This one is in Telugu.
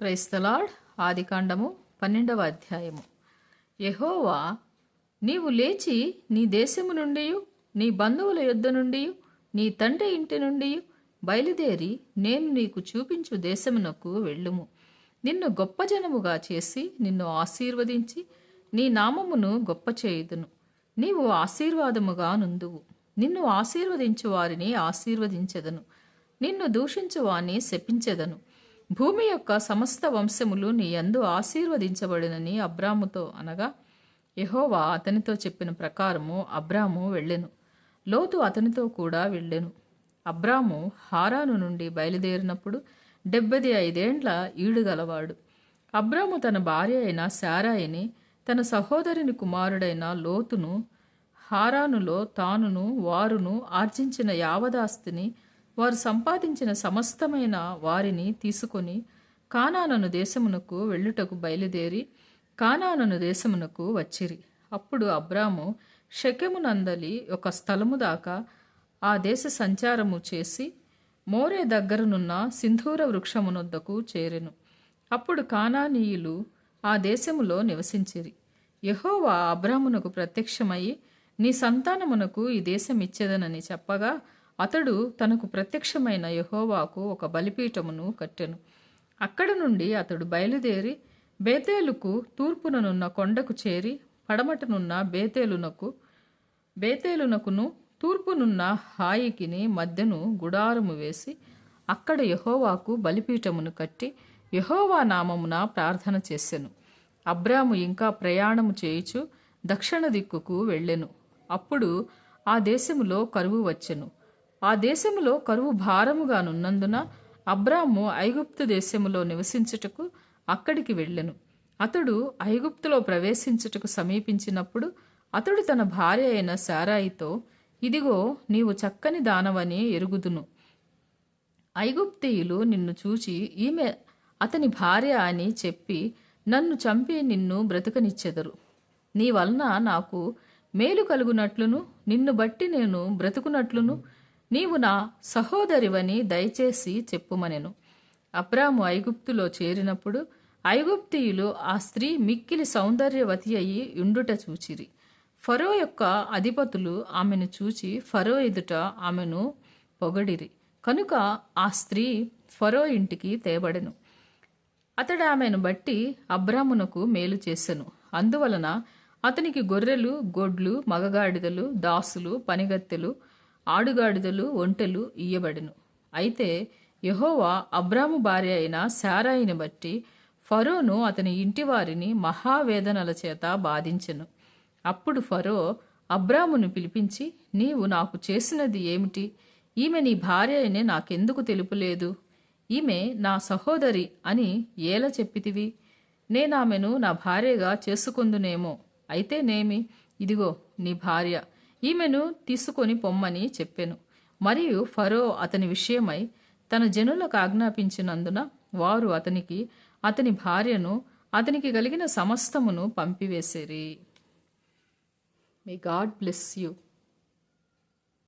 క్రైస్తలాడ్ ఆదికాండము పన్నెండవ అధ్యాయము. యహోవా నీవు లేచి నీ దేశము నుండి నీ బంధువుల యొద్ద నుండి నీ తండ్రి ఇంటి నుండి బయలుదేరి నేను నీకు చూపించు దేశమునకు వెళ్ళుము. నిన్ను గొప్ప జనముగా చేసి నిన్ను ఆశీర్వదించి నీ నామమును గొప్ప చేయుదును. నీవు ఆశీర్వాదముగా నుందువు. నిన్ను ఆశీర్వదించు వారిని ఆశీర్వదించెదను. నిన్ను దూషించు వాణ్ణి శపించెదను. భూమి యొక్క సమస్త వంశములు నీ యందు ఆశీర్వదించబడినని అబ్రాముతో అనగా యహోవా అతనితో చెప్పిన ప్రకారము అబ్రాము వెళ్ళెను. లోతు అతనితో కూడా వెళ్ళెను. అబ్రాము హారాను నుండి బయలుదేరినప్పుడు డెబ్బది ఐదేండ్ల ఈడుగలవాడు అబ్రాము తన భార్య అయిన శారాయిని తన సహోదరుని కుమారుడైన లోతును హారానులో తానును వారును ఆర్జించిన యావదాస్తిని వారు సంపాదించిన సమస్తమైన వారిని తీసుకొని కానానను దేశమునకు వెళ్ళుటకు బయలుదేరి కానానను దేశమునకు వచ్చిరి. అప్పుడు అబ్రాము షకెమునందలి ఒక స్థలము దాకా ఆ దేశ సంచారము చేసి మోరే దగ్గరనున్న సింధూర వృక్షమునొద్దకు చేరెను. అప్పుడు కానానీయులు ఆ దేశములో నివసించిరి. యహోవా అబ్రామునకు ప్రత్యక్షమై నీ సంతానమునకు ఈ దేశం ఇచ్చేదనని చెప్పగా అతడు తనకు ప్రత్యక్షమైన యహోవాకు ఒక బలిపీఠమును కట్టెను. అక్కడ నుండి అతడు బయలుదేరి బేతేలుకు తూర్పుననున్న కొండకు చేరి పడమటనున్న బేతేలునకు బేతేలునకును తూర్పునున్న హాయికిని మధ్యను గుడారము వేసి అక్కడ యహోవాకు బలిపీఠమును కట్టి యహోవా నామమున ప్రార్థన చేసెను. అబ్రాము ఇంకా ప్రయాణము చేయుచు దక్షిణ దిక్కుకు వెళ్ళెను. అప్పుడు ఆ దేశములో కరువు వచ్చెను. ఆ దేశములో కరువు భారముగానున్నందున అబ్రాము ఐగుప్తు దేశములో నివసించుటకు అక్కడికి వెళ్ళెను. అతడు ఐగుప్తులో ప్రవేశించుటకు సమీపించినప్పుడు అతడు తన భార్య అయిన శారాయితో ఇదిగో నీవు చక్కని దానవని ఎరుగుదును. ఐగుప్తీయులు నిన్ను చూచి ఈమె అతని భార్య అని చెప్పి నన్ను చంపి నిన్ను బ్రతుకనిచ్చెదరు. నీ వలన నాకు మేలు కలుగునట్లును నిన్ను బట్టి నేను బ్రతుకునట్లును నీవు నా సహోదరివని దయచేసి చెప్పుమనెను. అబ్రాము ఐగుప్తులో చేరినప్పుడు ఐగుప్తీయులు ఆ స్త్రీ మిక్కిలి సౌందర్యవతి అయి ఉండుట చూచిరి. ఫరో యొక్క అధిపతులు ఆమెను చూచి ఫరో ఎదుట ఆమెను పొగడిరి. కనుక ఆ స్త్రీ ఫరో ఇంటికి తేబడెను. అతడు ఆమెను బట్టి అబ్రామునకు మేలు చేసెను. అందువలన అతనికి గొర్రెలు గొడ్లు మగగాడిదలు దాసులు పనిగత్తెలు ఆడుగాడిదలు ఒంటెలు ఇయ్యబడెను. అయితే యహోవా అబ్రాము భార్య అయిన శారాయిని బట్టి ఫరోను అతని ఇంటి వారిని మహావేదనల చేత బాధించెను. అప్పుడు ఫరో అబ్రామును పిలిపించి నీవు నాకు చేసినది ఏమిటి? ఈమె నీ భార్య అయినే నాకెందుకు తెలుపులేదు? ఈమె నా సహోదరి అని ఏల చెప్పితివి? నేనామెను నా భార్యగా చేసుకుందునేమో. అయితే నేమి ఇదిగో నీ భార్య. ఈమెను తీసుకొని పొమ్మని చెప్పెను. మరియు ఫరో అతని విషయమై తన జనులకు ఆజ్ఞాపించినందున వారు అతనికి అతని భార్యను అతనికి కలిగిన సమస్తమును పంపివేసిరి. May God bless you